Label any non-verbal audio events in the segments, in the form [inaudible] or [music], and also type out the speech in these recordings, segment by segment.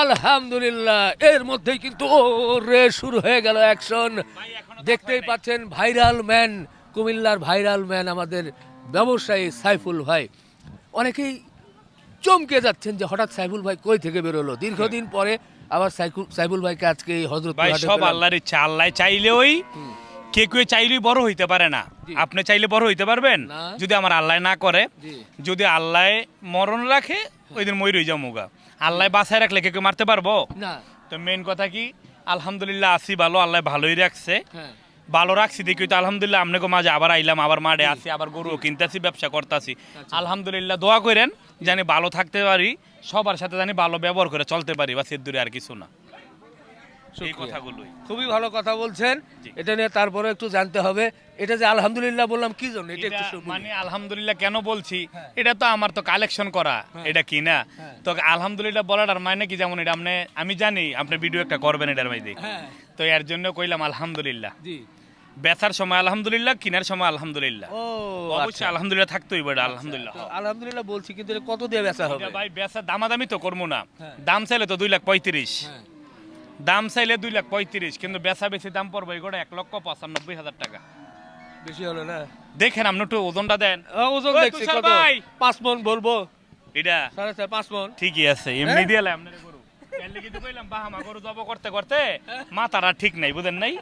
আলহামদুলিল্লাহ। এর মধ্যেই কিন্তু রে শুরু হয়ে গেল অ্যাকশন দেখতেই পাচ্ছেন ভাইরাল ম্যান কুমিল্লার ভাইরাল ম্যান আমাদের ব্যবসায়ী সাইফুল ভাই। অনেকেই চমকে যাচ্ছেন যে হঠাৎ সাইফুল ভাই কই থেকে বেরোলো? দীর্ঘদিন পরে আবার সাইফুল ভাইকে আজকে এই হজরত ভাই সব আল্লাহর ইচ্ছা। আল্লাহ চাইলে ওই কে কেউ চাইলেই বড় হইতে পারে না। আপনি চাইলে বড় হইতে পারবেন। যদি আমার আল্লাহ না করে যদি আল্লাহ মরণ রাখে ওই দিন ময়ূর হয়ে যাও মুগা আল্লাহ বাসায় রাখলে কে কেউ মারতে পারব? না। তো মেন কথা কি? আলহামদুলিল্লাহ আসি ভালো আল্লাহ ভালোই রাখছে। হ্যাঁ। ভালো রাখছি দেখি তো আলহামদুলিল্লাহ আপনাকে মাঝে আবার আইলাম আবার মাঠে আসি আবার গরু কিনতেছি ব্যবসা করতেছি। আচ্ছা। আলহামদুলিল্লাহ দোয়া করেন জানি ভালো থাকতে পারি সবার সাথে জানি ভালো ব্যবহার করে চলতে পারি বা সে আর কিছু না। এই কথাগুলোই। খুবই ভালো কথা বলছেন। এটা নিয়ে তারপরে একটু জানতে হবে। এটা যে আলহামদুলিল্লাহ বললাম কি জন্য? এটা একটু মানে আলহামদুলিল্লাহ কেন বলছি? হ্যাঁ। এটা তো আমার তো কালেকশন করা। হ্যাঁ। এটা কি না? হ্যাঁ। তো আলহামদুলিল্লাহ বলাটার মানে কি যেমন এটা? আপনি আমি জানি আপনি ভিডিও একটা করবেন এটার মধ্যে। তো এর জন্য কইলাম আলহামদুলিল্লাহ। জি। বেচার সময় আলহামদুলিল্লাহ কিনার সময় আলহামদুলিল্লাহ। ও অবশ্যই আচ্ছা। আলহামদুলিল্লাহ থাকতোই বড় আলহামদুলিল্লাহ। আলহামদুলিল্লাহ বলছি কিন্তু কত দিয়ে বেচা হবে? ভাই বেচা দামাদামি তো করব না। দাম চাইলে তো দুই লাখ পঁয়ত্রিশ। দাম চাইলে দুই লাখ পঁয়ত্রিশ কিন্তু বেচা বেশি দাম পড়বে এগুলো এক লক্ষ পঁচানব্বই হাজার টাকা। বেশি হলো না? দেখেন আপনি একটু ওজনটা দেন। ওজন দেখছি কত। পাঁচ মন বলব। এটা? সাড়ে চার পাঁচ মন। ঠিকই আছে এমনি হ্যাঁ? দিয়ে আপনার গরু। কইলাম বাহামা গরু জব করতে করতে মাথাটা ঠিক নাই বুঝেন নাই?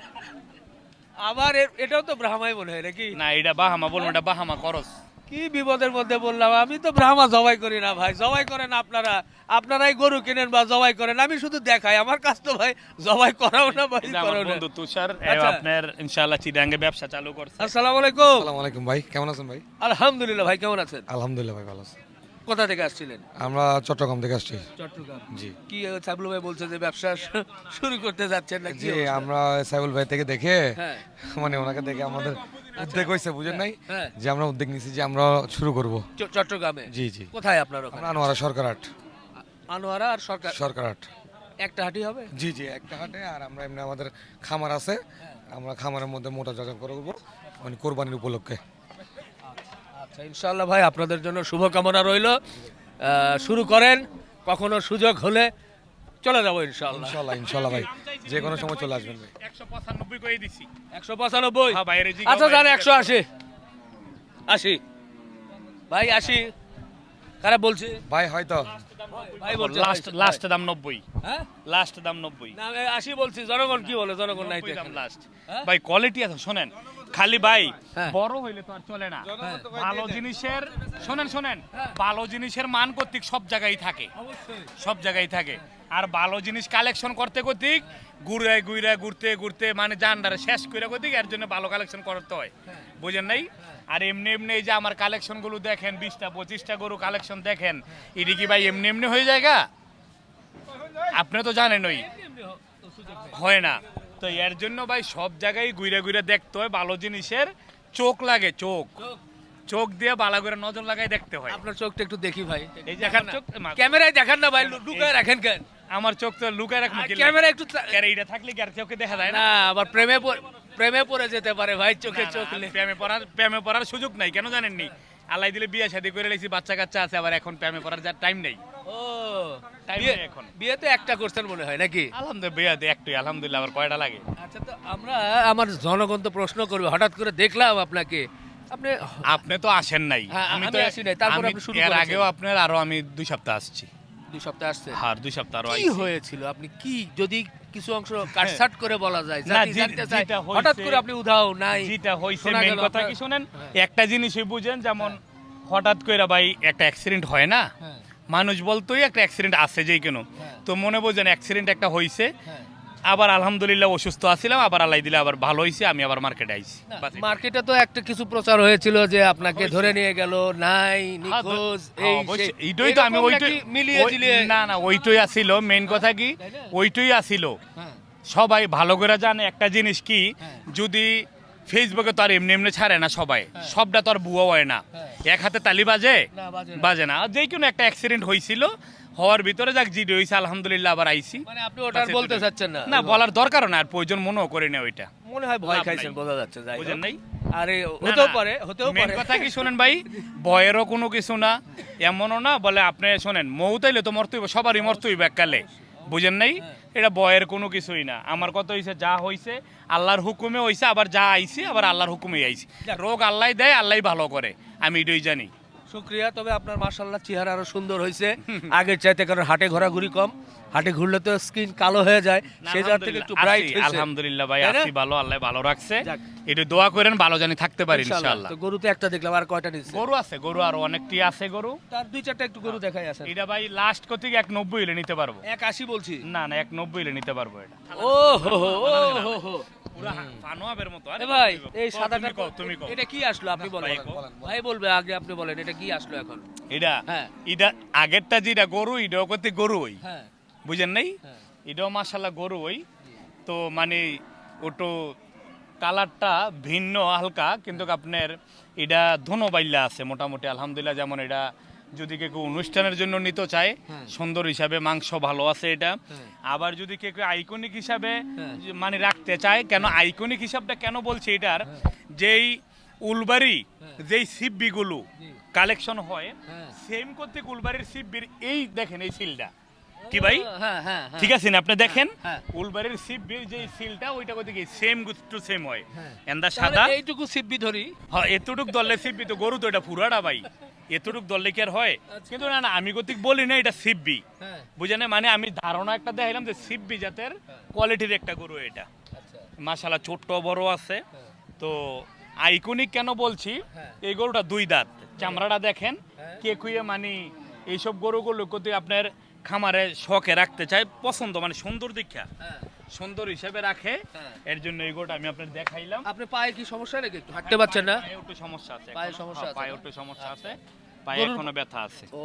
আবার এটাও তো ব্রাহ্মাই হয় নাকি? না এটা বাহামা বলব এটা বাহামা করস কি বিপদের মধ্যে বললাম আমি তো ব্রাহ্মা জবাই করি না ভাই। জবাই করেন আপনারা। আপনারাই গরু কিনেন বা জবাই করেন। আমি শুধু দেখাই। আমার কাছ তো ভাই জবাই করাও না ভাই করাও না। বন্ধু তুষার আচ্ছা। আপনার ইনশাআল্লাহ চিরাঙ্গে ব্যবসা চালু করছে। আসসালামু আলাইকুম। আসসালামু আলাইকুম ভাই কেমন আছেন ভাই? আলহামদুলিল্লাহ ভাই কেমন আছেন? আলহামদুলিল্লাহ ভাই ভালো আছি। কোথা থেকে আসছিলেন? আমরা চট্টগ্রাম থেকে আসছি। চট্টগ্রাম। জি। কি সাবলু ভাই বলছে যে ব্যবসা শুরু করতে যাচ্ছেন না কি জি আমরা সাইবুল ভাই থেকে দেখে হ্যাঁ। মানে ওনাকে দেখে আমাদের উদ্যোগ হয়েছে বুঝেন নাই? হ্যাঁ যে আমরা উদ্যোগ নিয়েছি যে আমরা শুরু করব। চ- চট্টগ্রামে? জি জি। কোথায় আপনার ওখানে? আমরা আনোয়ারা সরকার হাট। আনোয়ারা আর সরকার সরকার হাট। একটা হাটি হবে? জি জি একটা হাটে আর আমরা এমনি আমাদের খামার আছে। আমরা খামারের মধ্যে মোটা যাচাই করব মানে কোরবানির উপলক্ষে। আচ্ছা ইনশাল্লাহ ভাই আপনাদের জন্য শুভকামনা রইল। শুরু করেন কখনো সুযোগ হলে চলে যাব ইনশাল্লাহ ইনশাল্লাহ ইনশাল্লাহ ভাই। যে কোনো সময় চলে আসবেন ভাই। একশো পঁচানব্বই করে দিছি। একশো পঁচানব্বই? হ্যাঁ, আচ্ছা যান একশো আশি। আশি। ভাই আশি। কারা বলছে? ভাই হয়তো। ভাই বলছে লাস্ট লাস্ট দাম নব্বই। হ্যাঁ? লাস্ট দাম না বলছি জনগণ কি বলে জনগণ নাই দাম লাস্ট হ্যাঁ? ভাই কোয়ালিটি আছে শোনেন। খালি ভাই। বড় হইলে তো আর চলে না। ভালো জিনিসের শোনেন শোনেন। ভালো জিনিসের মান কর্তৃক সব জায়গায় থাকে। সব জায়গায় থাকে। আর ভালো জিনিস কালেকশন করতে কর্তৃক ঘুরে ঘুরে ঘুরতে ঘুরতে মানে জানডারে শেষ করে কর্তৃক এর জন্য ভালো কালেকশন করতে হয়। বুঝেন নাই? আর এমনি এমনি এই যে আমার কালেকশনগুলো দেখেন বিশটা পঁচিশটা গরু কালেকশন দেখেন এটি কি ভাই এমনি এমনি হয়ে যায় গা? আপনি তো জানেন ওই। হয় না। তো এর জন্য ভাই সব জায়গায় ঘুরে ঘুরে দেখতে হয় ভালো জিনিসের চোখ লাগে চোখ। চোখ। দিয়ে বালা করে নজর লাগাই দেখতে হয়। আপনার চোখটা একটু দেখি ভাই। এই দেখান চোখ- ক্যামেরায় দেখান না ভাই লুকায় রাখেন কেন? আমার চোখ তো লুকায় রাখব ক্যামেরা একটু এইটা থাকলে কি আর চোখে দেখা যায় না? আবার প্রেমে প্রেমে পড়ে যেতে পারে ভাই চোখে চোখ প্রেমে পড়ার প্রেমে পড়ার সুযোগ নাই কেন আল্লাহ দিলে বিয়ে শাদী করে লেছি বাচ্চা কাচ্চা আছে আবার এখন প্রেমে পড়ার টাইম নেই। ও Time এখন। বিয়ে একটা করছেন মনে হয় নাকি? আলহামদুলিল্লাহ বিয়াতে একটুই আলহামদুলিল্লাহ আবার কয়টা লাগে? আচ্ছা তো আমরা আমার জনগণ তো প্রশ্ন করবে হঠাৎ করে দেখলাম আপনাকে। আপনি আপনি তো আসেন নাই। হ্যাঁ, আমি তো আসি নাই, তারপরে আপনি শুরু এর আগেও আপনার আরও আমি দুই সপ্তাহ আসছি। দুই সপ্তাহ আসছে। আর দুই সপ্তাহ আরও কি হয়েছিল? আপনি কি যদি কিছু অংশ কাটছাট করে বলা যায় জাতি জানতে চাই হঠাৎ করে আপনি উধাও নাই যেটা হইছে মেন কথা কি শুনেন? হ্যাঁ। একটা জিনিসই বুঝেন যেমন হঠাৎ করে ভাই একটা অ্যাক্সিডেন্ট হয় না? হ্যাঁ, মানুষ বলতোই একটা অ্যাক্সিডেন্ট আছে যেই কেন। হ্যাঁ। তো মনে বোঝেন অ্যাক্সিডেন্ট একটা হয়েছে হ্যাঁ। আবার আলহামদুলিল্লাহ অসুস্থ আছিলাম আবার আল্লাহ দিলে আবার ভালো হয়েছে আমি আবার মার্কেটে আইছি। মার্কেটে তো একটা কিছু প্রচার হয়েছিল যে আপনাকে ধরে নিয়ে গেল নাই নিখোঁজ হ্যাঁ, এই এইটাই তো আমি ওইটাই মিলিয়ে ঝিলিয়ে না না ওইটাই আসিল মেন কথা কি? ওইটাই আসিল হ্যাঁ, সবাই ভালো করে জানে। একটা জিনিস কি? হ্যাঁ। যদি ফেসবুকে তো আর এমনি এমনি ছাড়ে না সবাই সবটা তো আর বুয়া হয় না। হ্যাঁ। এক হাতে তালি বাজে? বাজে না। যে কোনো একটা অ্যাক্সিডেন্ট হয়েছিল হওয়ার ভিতরে যাক জিডি হয়েছে আলহামদুলিল্লাহ আবার আইছি। মানে আপনি ওটা আর বলতে চাচ্ছেন না? না বলার দরকারও না আর প্রয়োজন মনেও করে না ওইটা। মনে হয় ভয় খাইছেন বোঝা যাচ্ছে যাই বুঝেন নাই? আরে হতেও পারে হতেও পারে। কথা কি শুনেন ভাই ভয়েরও কোনো কিছু না এমনও না বলে আপনি শোনেন মৌ তাইলে তো মরতে হইব সবারই মরতে হইব এককালে। বুঝেন নাই? এটা বয়ের কোনো কিছুই না। আমার কত হইছে যা হইছে আল্লাহর হুকুমে হইছে আবার যা আইছে আবার আল্লাহর হুকুমে আইছে। রোগ আল্লাহ দেয় আল্লাহ ভালো করে আমি এটাই জানি। শুক্রিয়া তবে আপনার মার্শাল্লাহ চেহারা আরও সুন্দর হয়েছে আগের চাইতে কারণ হাটে ঘোরাঘুরি কম। হাটে ঘুরলে তো স্কিন কালো হয়ে যায় সেই জায়গা থেকে একটু ব্রাইট আছি, আলহামদুলিল্লাহ ভাই তাই না? আছি ভালো আল্লাহ ভালো রাখছে। একটু দোয়া করেন ভালো জানি থাকতে পারি ইনশাআল্লাহ তো গরু তো একটা দেখলাম আর কয়টা নিচ্ছে? গরু আছে গরু আরও অনেকটি আছে গরু। তার দুই চারটা একটু গরু দেখাই আছে। এটা ভাই লাস্ট কত এক নব্বই হলে নিতে পারব। এক আশি বলছি? না না এক নব্বই হলে নিতে পারব এটা। ও হো হো হো হো পুরা ফানোয়াবের মতো। ভাই এই সাদাটা তুমি কও তুমি কও। এটা কি আসলো? আপনি বলেন। ভাই, বলবে আগে আপনি বলেন এটা কি আসলো এখন? এটা হ্যাঁ। এটা আগেরটা যেটা গরু এটাও করতে গরু হ্যাঁ। বুঝেন নাই হ্যাঁ। এটাও মাসাল্লাহ গরু ওই তো মানে ওটো কালারটা ভিন্ন হালকা কিন্তু আপনার এটা ধনো বাইল্লা আছে মোটামুটি আলহামদুলিল্লাহ যেমন এটা যদি কেউ কেউ অনুষ্ঠানের জন্য নিতে চায় হ্যাঁ। সুন্দর হিসাবে মাংস ভালো আছে এটা হ্যাঁ। আবার যদি কেউ আইকনিক হিসাবে হ্যাঁ। মানে রাখতে চায় কেন আইকনিক হিসাবটা কেন বলছি এটার যেই উলবাড়ি যেই সিব্বিগুলো কালেকশন হয় হ্যাঁ। সেম করতে উলবাড়ির সিব্বির এই দেখেন এই সিলটা কি ভাই? হ্যাঁ হ্যাঁ হ্যাঁ। ঠিক আছে না আপনি দেখেন সিব্বির যে সিলটা ওইটা কত কি সেম টু সেম হয়। এন্দা সাদা। এইটুকু ধরি। হ্যাঁ এতটুক দলে তো গরু তো এটা পুরাটা ভাই। এতটুক দলে কি আর হয়? কিন্তু না না আমি গতিক বলি না এটা সিব্বি হ্যাঁ। বুঝেন মানে আমি ধারণা একটা দেখাইলাম যে সিব্বি জাতের কোয়ালিটির একটা গরু এটা। আচ্ছা। মাশালা ছোট্ট বড় আছে। তো আইকনিক কেন বলছি। এই গরুটা দুই দাঁত। চামড়াটা দেখেন। কে কুয়ে মানে এইসব গরুগুলো কত আপনার খামারে শখে রাখতে চায় পছন্দ মানে সুন্দর দীক্ষা। হ্যাঁ। সুন্দর হিসেবে রাখে। হ্যাঁ। এর জন্য এই গোটা আমি আপনার দেখাইলাম। আপনি পায়ে কি সমস্যা নাকি একটু হাঁটতে পারছেন না? পায়ে একটু সমস্যা আছে পায়ে সমস্যা হ্যাঁ, আছে পায়ে একটু সমস্যা আছে। পায়ে এখনও ব্যথা আছে। ও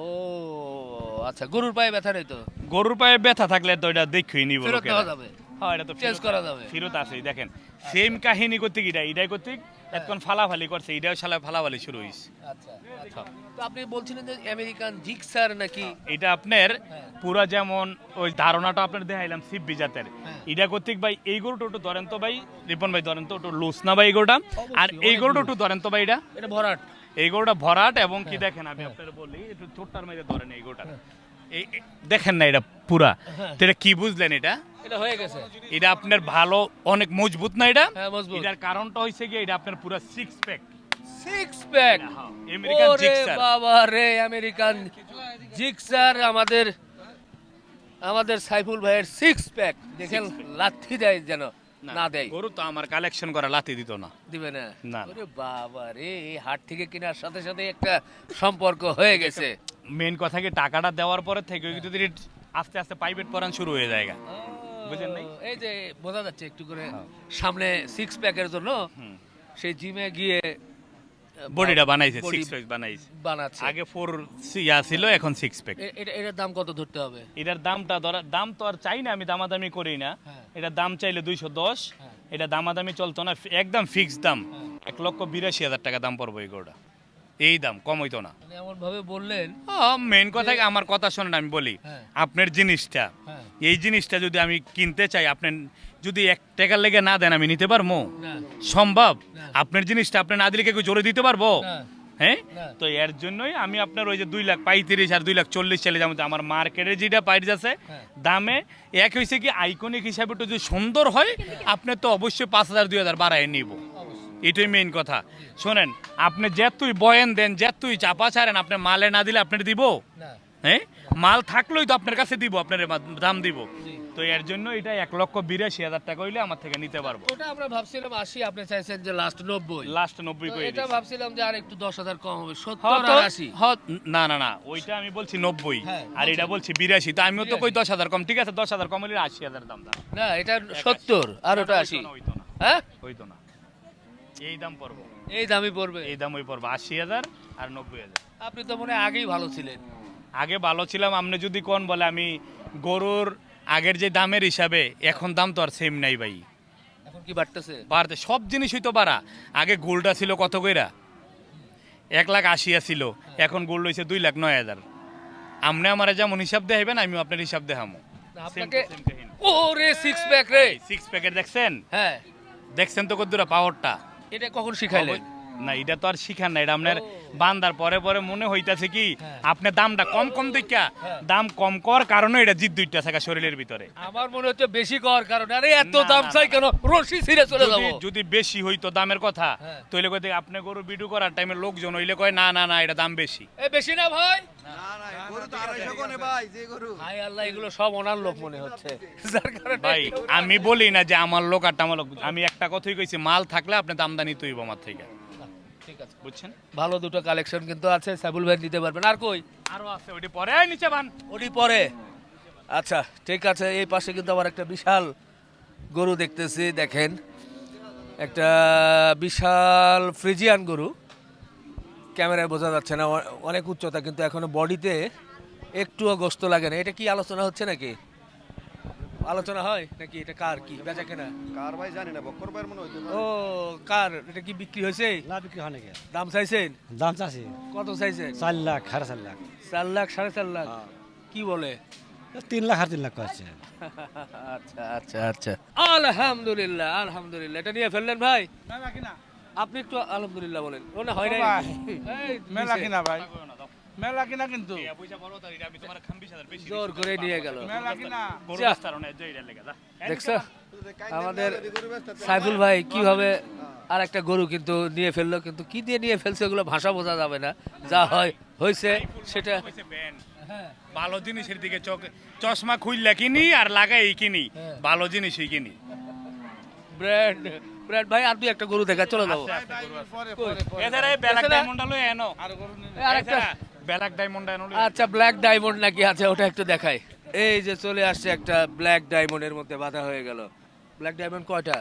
আচ্ছা গরুর পায়ে ব্যথা নেই তো? গরুর পায়ে ব্যথা থাকলে তো এটা দেখই নিব ফেরত দেওয়া যাবে। হ্যাঁ এটা তো চেঞ্জ করা যাবে। ফেরত আছে দেখেন। সেম কাহিনী করতে কি এটাই করতে এখন ফালাফালি করছে এটাও শালা ফালাফালি শুরু হইছে। আচ্ছা আচ্ছা। তো আপনি বলছিলেন যে আমেরিকান জিক্সার নাকি? এটা আপনার হ্যাঁ। পুরা যেমন ওই ধারণাটা আপনার দেখাইলাম সিব্বি জাতের। হ্যাঁ। এটা ভাই এই গরুটা একটু ধরেন তো ভাই রিপন ভাই ধরেন তো একটু লুস না ভাই এই গরুটা? আর এই গরুটা। একটু ধরেন তো ভাই এটা? এটা ভরাট। এই গরুটা ভরাট এবং হ্যাঁ। কি দেখেন আমি আপনার বলি একটু ছোট্টার মধ্যে ধরেন এই গরুটা। দেখেন না এটা পুরা। হ্যাঁ। তো এটা কি বুঝলেন এটা? এটা হয়ে গেছে। এটা আপনার ভালো অনেক মজবুত না এটা? হ্যাঁ মজবুত। এটার কারণটা হইছে কি এটা আপনার পুরা six pack six pack American Gixxer বাবা রে আমেরিকান জিক্সার আমাদের আমাদের সাইফুল ভাইয়ের সিক্স প্যাক দেখেন লাথি দেয় যেন না দেয়। গরু তো আমার কালেকশন করা লাতি দিত না। দিবে না। না। ওরে বাবা রে এই হাট থেকে কেনার সাথে সাথে একটা সম্পর্ক হয়ে গেছে। মেন কথা কি টাকাটা দেওয়ার পরে থেকে যদি আস্তে আস্তে প্রাইভেট পড়ান শুরু হয়ে যায়। বুঝেন নাই? এই যে বোঝা যাচ্ছে একটু করে সামনে সিক্স প্যাকের জন্য সেই জিমে গিয়ে বডিটা বানাইছে সিক্স প্যাক বানাইছে। বানাচ্ছে। আগে ফোর ইয়া ছিল এখন সিক্স প্যাক এটা এটার দাম কত ধরতে হবে? এটার দামটা ধরা দাম তো আর চাই না আমি দামাদামি করি না। হ্যাঁ। এটার দাম চাইলে দুইশো দশ। হ্যাঁ। এটা দামাদামি চলতো না একদম ফিক্স দাম। এক লক্ষ বিরাশি হাজার টাকা দাম পড়ব এই গরুটা। এই দাম কম হইতো না। মানে এমন ভাবে বললেন মেন কথা আমার কথা শোনেন আমি বলি হ্যাঁ। আপনার জিনিসটা হ্যাঁ। এই জিনিসটা যদি আমি কিনতে চাই আপনি যদি এক টাকার লেগে না দেন আমি নিতে পারব? সম্ভব? আপনার জিনিসটা আপনি না দিলে কেউ জোরে দিতে পারব? হ্যাঁ? তো এর জন্যই আমি আপনার ওই যে দুই লাখ পঁয়ত্রিশ আর দুই লাখ চল্লিশ চালে যেমন আমার মার্কেটে যেটা পাইজ আছে হ্যাঁ। দামে এক হয়েছে কি আইকনিক হিসাবে একটু যদি সুন্দর হয়। আপনি তো অবশ্যই পাঁচ হাজার দুই হাজার বাড়ায় নিব। এটাই মেইন কথা। শোনেন আপনি যেতুই বয়ান দেন যেতুই চাপা ছাড়েন আপনি মালে না দিলে আপনার দিব? হ্যাঁ? মাল থাকলেই তো আপনার কাছে দিব আপনার দাম দিব। তো এর জন্য এটা এক লক্ষ বিরাশি হাজার টাকা হইলে আমার থেকে নিতে পারব। ওটা আমরা ভাবছিলাম আশি আপনি চাইছেন যে লাস্ট নব্বই। লাস্ট নব্বই করে এটা ভাবছিলাম যে আর একটু দশ হাজার কম হবে হ্যাঁ সত্তর তো- আর আশি। হ্যাঁ, না না না ওইটা আমি বলছি নব্বই। হ্যাঁ, আর এটা বলছি। বিরাশি তো আমিও তো কই দশ হাজার কম ঠিক আছে দশ হাজার কম হলে আশি হাজার দাম দাম। না এটা সত্তর আর ওটা আশি। হ্যাঁ? হইতো না। এই দাম পড়ব। এই দামই পড়বে? এই দাম ওই পড়ব আশি হাজার আর নব্বই হাজার। আপনি তো মনে আগেই ভালো ছিলেন। আগে ভালো ছিলাম আপনি যদি কোন বলে আমি গরুর আগের যে দামের হিসাবে এখন দাম তো আর সেম নাই ভাই। এখন কি বাড়তেছে? বাড়তে সব জিনিসই তো বাড়া। আগে গোল্ডটা ছিল কত কইরা? এক লাখ আশি ছিল এখন গোল্ড হয়েছে দুই লাখ নয় হাজার। আপনি আমার যেমন হিসাব দেখাইবেন আমিও আপনার হিসাব দেখামো। না, আপনাকে ও রে সিক্স প্যাক রে। সিক্স প্যাকেট দেখছেন? হ্যাঁ। দেখছেন তো কদ্দুরা পাওয়ারটা এটা কখন শিখাইলেন? না এটা তো আর শিখান না এটা আপনার বান্দার পরে পরে মনে হইতাছে কি হ্যাঁ। আপনার দামটা কম কম দেখা দাম কম কর কারণে এটা জিদ দুইটা থাকা শরীরের ভিতরে। আমার মনে হচ্ছে বেশি কর কারণ। আরে এত দাম চাই কেন? রশি ছিঁড়ে চলে যদি যদি বেশি হইতো দামের কথা হ্যাঁ। তাহলে কই আপনি গরু বিডু করার টাইমে লোকজন হইলে কয় না না না এটা দাম বেশি। এ বেশি না ভাই? না না গরু তো আড়াইশো কোনে ভাই যে গরু। হাই আল্লাহ এগুলো সব ওনার লোক মনে হচ্ছে। যার কারণে ভাই আমি বলি না যে আমার লোক আর আমার লোক আমি একটা কথাই কইছি মাল থাকলে আপনি দামদানি তৈব আমার থেকে। ঠিক আছে। বুঝছেন? ভালো দুটো কালেকশন কিন্তু আছে সাইবুল ভাই নিতে পারবেন। আর কই? আরও আছে ওটি পরে নিচে বান। ওটি পরে? আচ্ছা ঠিক আছে এই পাশে কিন্তু আবার একটা বিশাল গরু দেখতেছি দেখেন। একটা বিশাল ফ্রিজিয়ান গরু। ক্যামেরায় বোঝা যাচ্ছে না অনেক উচ্চতা কিন্তু এখনও বডিতে একটুও গোস্ত লাগে না। এটা কি আলোচনা হচ্ছে নাকি? আলোচনা হয়? নাকি এটা কার কি? বেচা কেনা কার ভাই জানি না বক্কর ভাইয়ের মনে হইতে ও কার? এটা কি বিক্রি হয়েছে? না বিক্রি হয় নাকি? দাম চাইছেন? দাম চাষি কত চাইছেন? চার লাখ সাড়ে চার লাখ। চার লাখ সাড়ে চার লাখ? কি বলে? তিন লাখ আর তিন লাখ করছে আচ্ছা আচ্ছা আচ্ছা। আলহামদুলিল্লাহ আলহামদুলিল্লাহ। এটা নিয়ে ফেললেন ভাই? না আপনি একটু আলহামদুলিল্লাহ বলেন। ও না হয় এই, মেলা কিনা ভাই? মেলা কিনা কিন্তু। আমি তোমার খাম্বিশ হাজার বেশি জোর করে নিয়ে গেল। মেলা কিনা। দেখছ? আমাদের সাইফুল ভাই কীভাবে আর একটা গরু কিন্তু নিয়ে ফেলল কিন্তু কি দিয়ে নিয়ে ফেলছে ওগুলো ভাষা বোঝা যাবে না। যা হয় হয়েছে সেটা ভালো জিনিসের দিকে চোখ চশমা খুললে কিনি আর লাগাই কিনি। হ্যাঁ। ভালো জিনিসই কিনি। ব্র্যান্ড ব্র্যান্ড ভাই আর দুই একটা গরু দেখা চলে যাব। এদের? ডায়মন্ড লই এনো আর আরেকটা ব্ল্যাক ডায়মন্ড আচ্ছা ব্ল্যাক ডায়মন্ড নাকি আছে ওটা একটু দেখাই। এই যে চলে আসছে একটা ব্ল্যাক ডায়মন্ডের মধ্যে বাধা হয়ে গেল। ব্ল্যাক ডায়মন্ড কয়টা?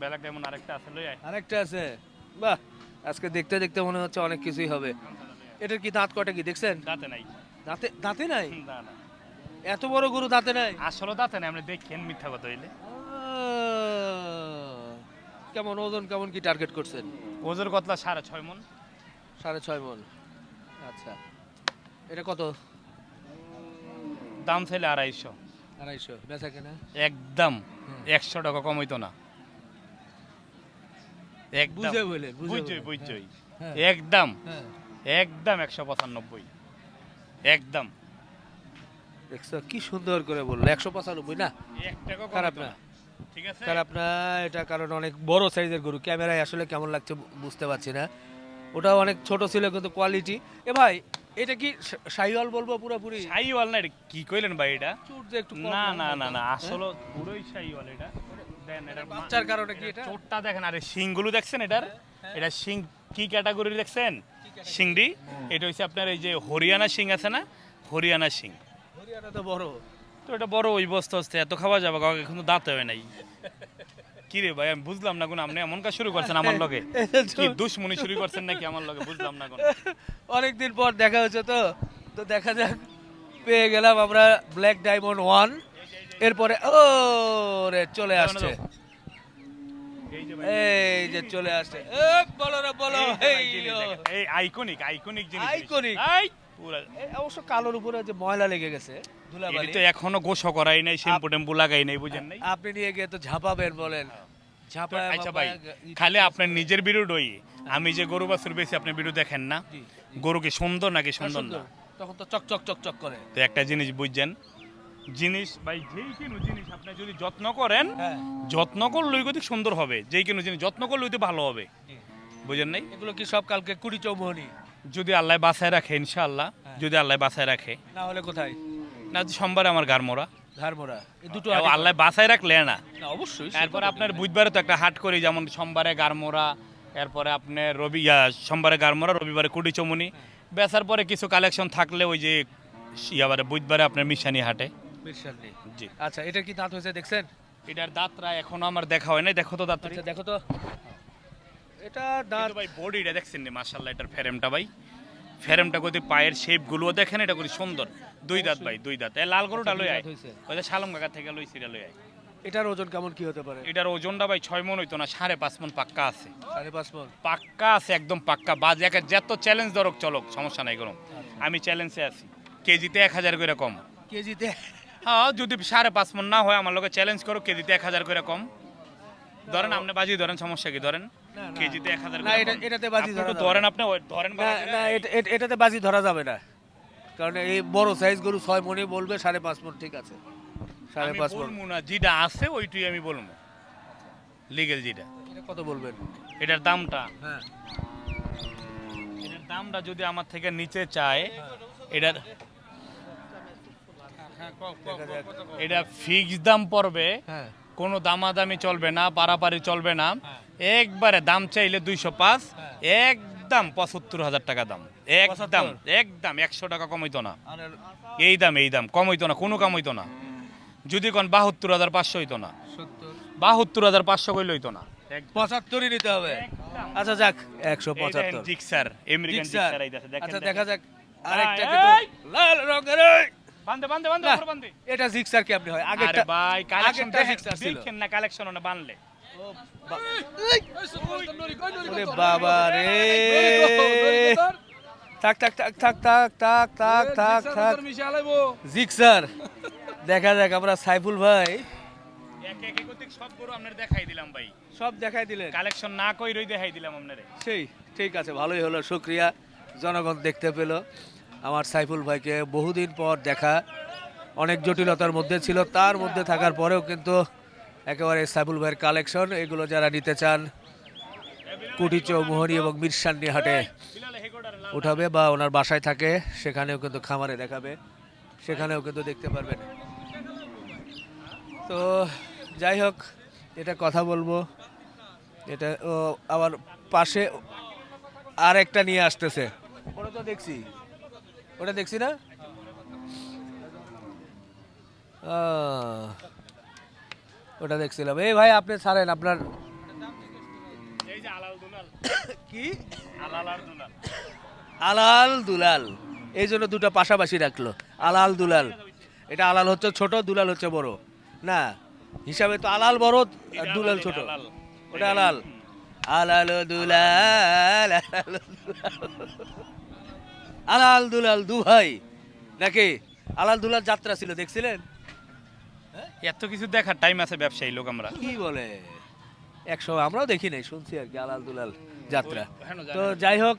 ব্ল্যাক ডায়মন্ড আরেকটা আছে লই আয়। আরেকটা আছে? বাহ আজকে দেখতে দেখতে মনে হচ্ছে অনেক কিছুই হবে। এটার কি দাঁত কয়টা কি দেখছেন? দাঁতে নাই। দাঁতে দাঁতে নাই? না না। এত বড় গরু দাঁতে নাই? আসলে দাঁতে নাই আমরা দেখেন মিথ্যা কথা হইলে। কেমন ওজন কেমন কি টার্গেট করছেন? ওজোর কতলা সাড়ে ছয় মন। সাড়ে ছয় মন। আচ্ছা। এটা কত? দাম চাইলে আড়াইশো। আড়াইশো। বেচা কেনা? একদম। একশো টাকা কম হইতো না। একদম। বুঝে বলে। একদম। একদম একশো পঁচানব্বই। একদম। দেখছ কি সুন্দর করে বলল। একশো পঁচানব্বই না? খারাপ না। ঠিক আছে? খারাপ না এটা কারণ অনেক বড় সাইজের গরু। ক্যামেরায় আসলে কেমন লাগছে বুঝতে পারছি না। ওটা অনেক ছোট ছিল কিন্তু কোয়ালিটি এ ভাই এটা কি সাইওয়াল বলব পুরোপুরি? শাহিওয়াল না এটা কি কইলেন ভাই এটা? একটু না না না না হ্যাঁ? আসলে পুরোই শাহিওয়াল এটা। দেন এটা বাচ্চার কারণে কি এটা? চোটটা দেখেন আরে শিংগুলো দেখছেন এটার? এটা শিং কি ক্যাটাগরির দেখছেন? শিংড়ি। এটা হচ্ছে আপনার এই যে হরিয়ানা শিং আছে না? হরিয়ানা শিং। হরিয়ানা তো বড়। তো এটা বড় ওই বস্তা হচ্ছে এত খাওয়া যাবে কাউকে কিন্তু দাঁত হয় নাই। কি রে ভাই আমি বুঝলাম না কোন আপনি এমন কাজ শুরু করছেন আমার [laughs] লগে। কি দুশ্মনি শুরু করছেন নাকি আমার লগে বুঝলাম না কোন [laughs] অনেকদিন পর দেখা হয়েছে তো তো দেখা যাক পেয়ে গেলাম আমরা ব্ল্যাক ডায়মন্ড ওয়ান এরপরে ও রে চলে আসছে। এই যে ভাই, এই যে চলে আসছে। বলো না বলো। এই যে ভাই এই জিনিস ও। দেখেন। এই আইকনিক আইকনিক জিনিস Iconic? এই পুরা এই অবশ্য কালোর উপরে যে ময়লা লেগে গেছে ধুলাবালি। তো এখনও গোসো করাই নাই শ্যাম্পু টেম্পু লাগাই নাই বুঝেন নাই? আপনি নিয়ে গিয়ে তো ঝাপাবেন বলেন। ঝাপা আচ্ছা ভাই খালি আপনার নিজের বিরু ডই আমি যে গরু বাছুর বেশি আপনি বিরু দেখেন না। গরু কি সুন্দর নাকি সুন্দর সুন্দর। না? তখন তো চক চক চক চক করে। তো একটা জিনিস বুঝছেন জিনিস ভাই যেই কোনো জিনিস আপনি যদি যত্ন করেন হ্যাঁ। যত্ন করলেই গতি সুন্দর হবে। যেই কোনো জিনিস যত্ন করলেই তো ভালো হবে। বুঝেন নাই? এগুলো কি সব কালকে কুড়ি চৌমহনি? যদি আল্লাহ বাসায় রাখে ইনশাআল্লাহ। হ্যাঁ। যদি আল্লাহ বাসায় রাখে। না হলে কোথায়? না সোমবারে আমার গার মোড়া। ধারমোড়া এই দুটো আল্লাহ বাসায় রাখলে না। না অবশ্যই এরপরে আপনার বুধবারে তো একটা হাট করি যেমন সোমবারে গারমোড়া এরপরে আপনার রবি সোমবারে গারমোড়া রবিবারে কুড়ি চমুনি বেচার পরে কিছু কালেকশন থাকলে ওই যে ইয়াবারে বুধবারে আপনার মিশানি হাটে। মিরসাল্লি জি। আচ্ছা এটা কি দাঁত হয়েছে দেখছেন? এটার দাঁতরা এখনও আমার দেখা হয় নাই। দেখো তো দাঁত আচ্ছা দেখো তো। এটা দাঁত ভাই বডিটা দেখছেন নি? মাশাআল্লাহ এটার ফ্রেমটা ভাই। ফ্রেমটা কতি পায়ের শেপগুলো দেখেন এটা করি সুন্দর। দুই দাঁত ভাই দুই দাঁত। এ লাল গরুটা আচ্ছা, লই আয়। যে শালম কাকা থেকে লই সিরা লই আয়। এটার ওজন কেমন কি হতে পারে? এটার ওজনটা ভাই ছয় মন হইতো না সাড়ে পাঁচ মন পাক্কা আছে। সাড়ে পাঁচ মন। পাক্কা আছে একদম পাক্কা। বাজ একে যত চ্যালেঞ্জ ধরক চলক সমস্যা নাই কোনো। আমি চ্যালেঞ্জে আছি। কেজিতে এক হাজার করে কম। কেজিতে হ্যাঁ যদি সাড়ে পাঁচ মন না হয় আমার লোকে চ্যালেঞ্জ করো কেজিতে এক হাজার করে কম। ধরেন আপনি বাজি ধরেন সমস্যা কি? ধরেন কেজিতে এক হাজার না, এটা- এটাতে বাজি ধরা ধরেন আপনি ধরেন না এটাতে বাজি ধরা যাবে না। কারণ এই বড় সাইজ গরু ছয় মনে বলবে সাড়ে পাঁচ মন ঠিক আছে। সাড়ে পাঁচ মন। না যেটা আছে ওইটাই আমি বলব। লিগেল যেটা। কত বলবেন? এটার দামটা। হ্যাঁ। এটার দামটা যদি আমার থেকে নিচে চায় এটার এটা ফিক্স দাম পড়বে। হ্যাঁ। কোনো দামাদামি চলবে না পারাপারি চলবে না। একবারে দাম চাইলে দুইশো পাঁচ একদম পঁচাত্তর হাজার টাকা দাম। একদম একদম একশো টাকা কমাইতো না। এই দাম এই দাম কমাইতো না কোনো কামাইতো না। যদি কোন বাহাত্তর হাজার পাঁচশো হইতো না। বাহাত্তর হাজার পাঁচশো কইলে হইতো না। পঁচাত্তরই নিতে হবে। আচ্ছা যাক একশো পঁচাত্তর। আচ্ছা দেখা যাক আরেকটা লাল রঙের এই! বান্ধে বান্ধে বান্ধে উপর বান্ধে এটা জিক্সার কি আপনি হয় আরে ভাই কালেকশন আগেরটা জিক্সার ছিল দেখেন না কালেকশন না বানলে বাবা রে থাক থাক থাক থাক থাক থাক থাক থাক থাক জিক্সার দেখা যাক আমরা সাইফুল ভাই এক এক একতিক সব গরু আপনার দেখাই দিলাম ভাই সব দেখাই দিলেন কালেকশন না কইরই দেখাই দিলাম আপনারে সেই ঠিক আছে ভালোই হলো শুক্রিয়া জনগণ দেখতে পেল আমার সাইফুল ভাইকে বহুদিন পর দেখা, অনেক জটিলতার মধ্যে ছিল। তার মধ্যে থাকার পরেও কিন্তু একেবারে সাইফুল ভাইয়ের কালেকশন এগুলো যারা নিতে চান, কুটি চৌমোহনী এবং মিরসান্নি হাটে উঠাবে বা ওনার বাসায় থাকে, সেখানেও কিন্তু খামারে দেখাবে, সেখানেও কিন্তু দেখতে পারবেন। তো যাই হোক, এটা কথা বলব। এটা, ও আবার পাশে আর একটা নিয়ে আসতেছে। ওটা তো দেখছি। ওটা দেখছি না? ওটা দেখছিলাম। এই ভাই আপনি ছাড়েন আপনার আলাল দুলাল। কি আলাল দুলাল। এই জন্য দুটো পাশাপাশি রাখল। আলাল দুলাল। এটা আলাল হচ্ছে ছোট দুলাল হচ্ছে বড়। না হিসাবে তো আলাল বড় আর দুলাল ছোট। ওটা আলাল। আলাল দুলাল আলাল দুলাল। আলাল দুলাল দু ভাই নাকি আলাল দুলাল যাত্রা ছিল দেখছিলেন? এত কিছু দেখার টাইম আছে ব্যবসায়ী লোক আমরা। কি বলে? একশো আমরাও দেখি নাই শুনছি আর কি আলাল দুলাল যাত্রা হ্যাঁ, তো যাই হোক।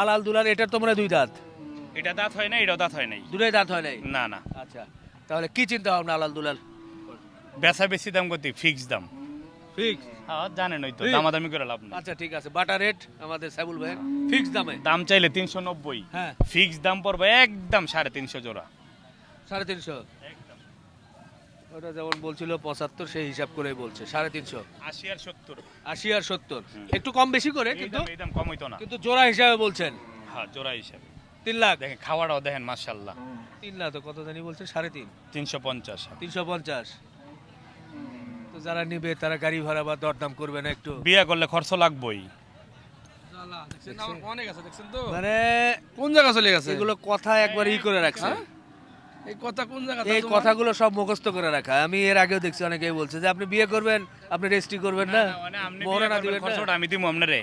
আলাল দুলাল এটার তোমরা দুই দাঁত। এটা দাঁত হয় না এটাও দাঁত হয় নাই। দুটোই দাঁত হয় নাই? না না। আচ্ছা তাহলে কি চিন্তা ভাবনা আলাল দুলাল বেচা বেশি দাম করতে ফিক্স দাম। ফিক্স হ্যাঁ জানেন ওই তো দামাদামি করে লাভ না আচ্ছা ঠিক আছে। রেট আমাদের সাইবুল ভাই ফিক্স দামে? দাম চাইলে তিনশো নব্বই। হ্যাঁ। ফিক্স দাম পড়বে একদম সাড়ে তিনশো জোড়া। সাড়ে তিনশো? ওটা যেমন বলছিল পঁচাত্তর সেই হিসাব করেই বলছে সাড়ে তিনশো। আশি আর সত্তর। আশি আর সত্তর। একটু কম বেশি করে কিন্তু দাম কম হইতো না। কিন্তু জোড়া হিসাবে বলছেন। হ্যাঁ জোড়া হিসাবে। তিন লাখ? দেখেন খাওয়াটাও দেখেন মার্শাল্লাহ তিন লাখ তো কত জানি বলছে? সাড়ে তিন। তিনশো পঞ্চাশ। তিনশো পঞ্চাশ। তো যারা নিবে তারা গাড়ি ভাড়া বা দরদাম করবে না একটু। বিয়ে করলে খরচ লাগবেই। মানে কোন জায়গা চলে গেছে? এগুলো কথা একবার ই করে রাখছে। এই কথা কোন জায়গা এই কথাগুলো সব মুখস্থ করে রাখা। আমি এর আগেও দেখছি অনেকেই বলছে যে আপনি বিয়ে করবেন আপনি রেজিস্ট্রি করবেন না। মানে আপনি না। দিবেন খরচটা আমি দিব আপনারে।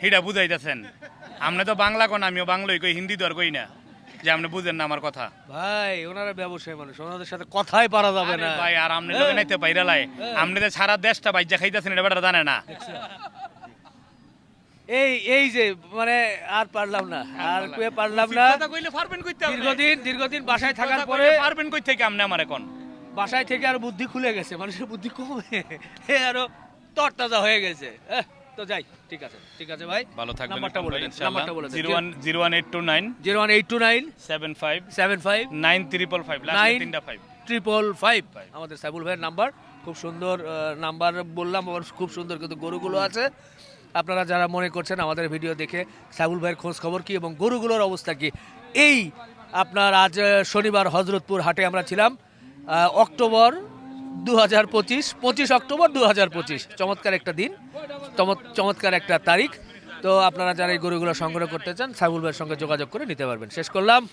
সেটা বুঝাইতেছেন। আপনি তো বাংলা কোন আমিও বাংলাই কই হিন্দি তো আর কই না। যে আপনি বুঝেন না আমার কথা। ভাই ওনারা ব্যবসায়ী মানুষ ওনাদের সাথে কথাই পারা যাবে না। ভাই আর আপনি লোকে নাইতে পাইরা লাই। আপনি তো সারা দেশটা বাইজা খাইতেছেন এটা বেটা জানে না। এই এই যে মানে আর পারলাম না আর কুয়ে পারলাম না। কইলে পারবেন কইতে দীর্ঘদিন দীর্ঘদিন বাসায় থাকার পরে পারবেন কই থেকে আপনি আমার এখন? বাসায় থেকে আর বুদ্ধি খুলে গেছে মানুষের বুদ্ধি কমে। আরও তরতাজা হয়ে গেছে। তো যাই ঠিক আছে ঠিক আছে ভাই। ভালো থাকবেন নাম্বারটা বলে দেন নাম্বারটা বলে দেন। Zero one zero one eight two nine zero one eight two nine seven five seven five nine triple five Nine- তিনটা ফাইভ। Triple five. আমাদের সাইবুল ভাইয়ের নাম্বার খুব সুন্দর নাম্বার বললাম আবার খুব সুন্দর কিন্তু গরুগুলো আছে। আপনারা যারা মনে করছেন আমাদের ভিডিও দেখে সাইবুল ভাইয়ের খোঁজ খবর কি এবং গরুগুলোর অবস্থা কি এই আপনার আজ শনিবার হজরতপুর হাটে আমরা ছিলাম অক্টোবর দু হাজার পঁচিশ পঁচিশ অক্টোবর দু হাজার পঁচিশ। চমৎকার একটা দিন, চমৎ- চমৎকার একটা তারিখ। তো আপনারা যারা এই গরুগুলো সংগ্রহ করতে চান সাইবুল ভাইয়ের সঙ্গে যোগাযোগ করে নিতে পারবেন। শেষ করলাম।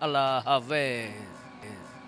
আল্লাহ হাফেজ।